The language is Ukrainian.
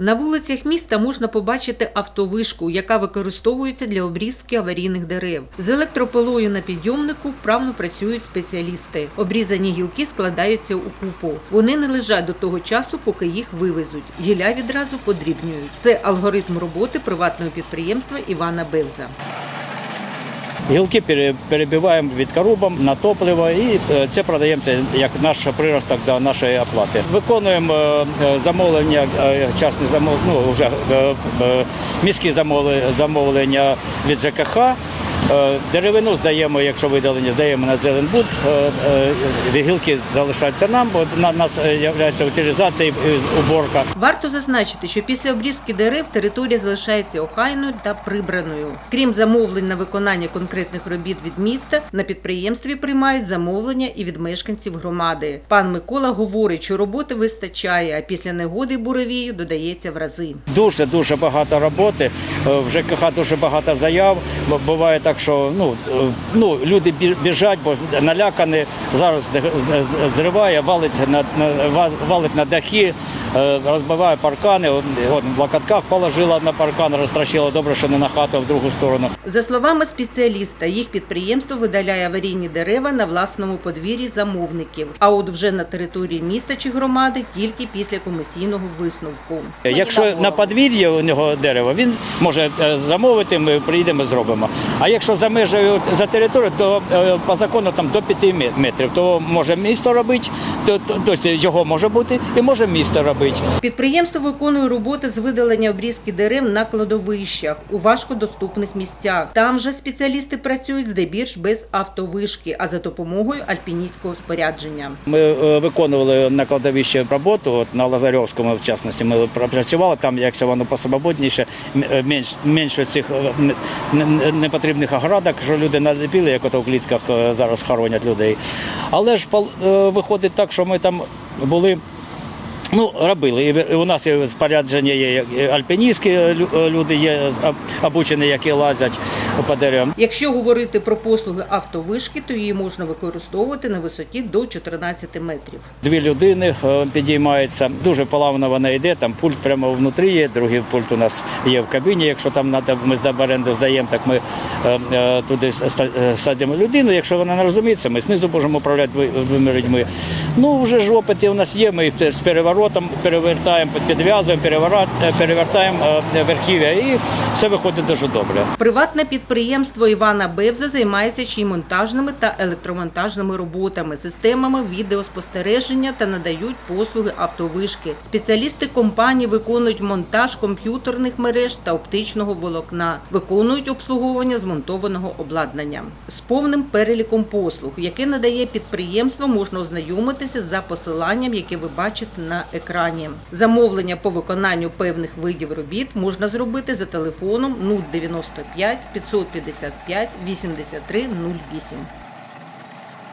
На вулицях міста можна побачити автовишку, яка використовується для обрізки аварійних дерев. З електропилою на підйомнику вправно працюють спеціалісти. Обрізані гілки складаються у купу. Вони не лежать до того часу, поки їх вивезуть. Гіля відразу подрібнюють. Це алгоритм роботи приватного підприємства Івана Бевза. Гілки пере- перебиваємо від корубом на топливо і е, це продається як наш приросток до нашої оплати. Виконуємо е, е, замовлення, е, частні замовлення, ну вже міські замовлення від ЖКХ. Е, Деревину здаємо, якщо видалення, здаємо на Зеленбуд. Е, е, залишаються нам, бо на нас є утилізація і уборка. Варто зазначити, що після обрізки дерев територія залишається охайною та прибраною. Крім замовлень на виконання конкретних робіт від міста, на підприємстві приймають замовлення і від мешканців громади. Пан Микола говорить, що роботи вистачає, а після негоди буревію додається в рази. Дуже дуже багато роботи. В ЖКХ дуже багато заяв. Буває так, що ну, е, ну люди біжать, бо налякані. Зараз зриває, валить на, на валить на дахи, е, розбиває паркани. От, в локотках положила на паркан, розтрощила. Добре, що не на хату, а в другу сторону. За словами спеціаліста, їх підприємство видаляє аварійні дерева на власному подвір'ї замовників. А от вже на території міста чи громади тільки після комісійного висновку. Якщо на подвір'ї у нього дерево, він може е, замовити, ми приїдемо, зробимо. А якщо за межею за територію, то е, по закону там до 5 метрів, то може місто робити, то, то, тобто його може бути і може місто робити. Підприємство виконує роботи з видалення обрізки дерев на кладовищах у важкодоступних місцях. Там же спеціалісти працюють здебільш без автовишки, а за допомогою альпіністського спорядження. Ми е, виконували на кладовищі роботу, от на Лазарьовському, в частності, ми пропрацювали там, якщо воно посвободніше, е, менш, менше цих е, н- оградок, що люди налепіли, як ото в клітках е, зараз хоронять людей. Але ж е, виходить так, що ми там були. Ну, робили. І у нас є спорядження є альпіністські люди є обучені, які лазять по деревам. Якщо говорити про послуги автовишки, то її можна використовувати на висоті до 14 метрів. Дві людини е, підіймаються. Дуже плавно вона йде. Там пульт прямо внутрі є. Другий пульт у нас є в кабіні. Якщо там треба, ми з оренду здаємо, так ми е, е, туди е, садимо людину. Якщо вона не розуміється, ми знизу можемо управляти двома людьми. Ну вже ж опити у нас є. Ми з переворотом перевертаємо, підв'язуємо, е, перевертаємо е, верхів'я, і все виходить дуже добре. Приватне підприємство Івана Бевза займається ще й монтажними та електромонтажними роботами, системами відеоспостереження та надають послуги автовишки. Спеціалісти компанії виконують монтаж комп'ютерних мереж та оптичного волокна, виконують обслуговування змонтованого обладнання. З повним переліком послуг, яке надає підприємство, можна ознайомитися за посиланням, яке ви бачите на екрані. Замовлення по виконанню певних видів робіт можна зробити за телефоном 095 555 83 08.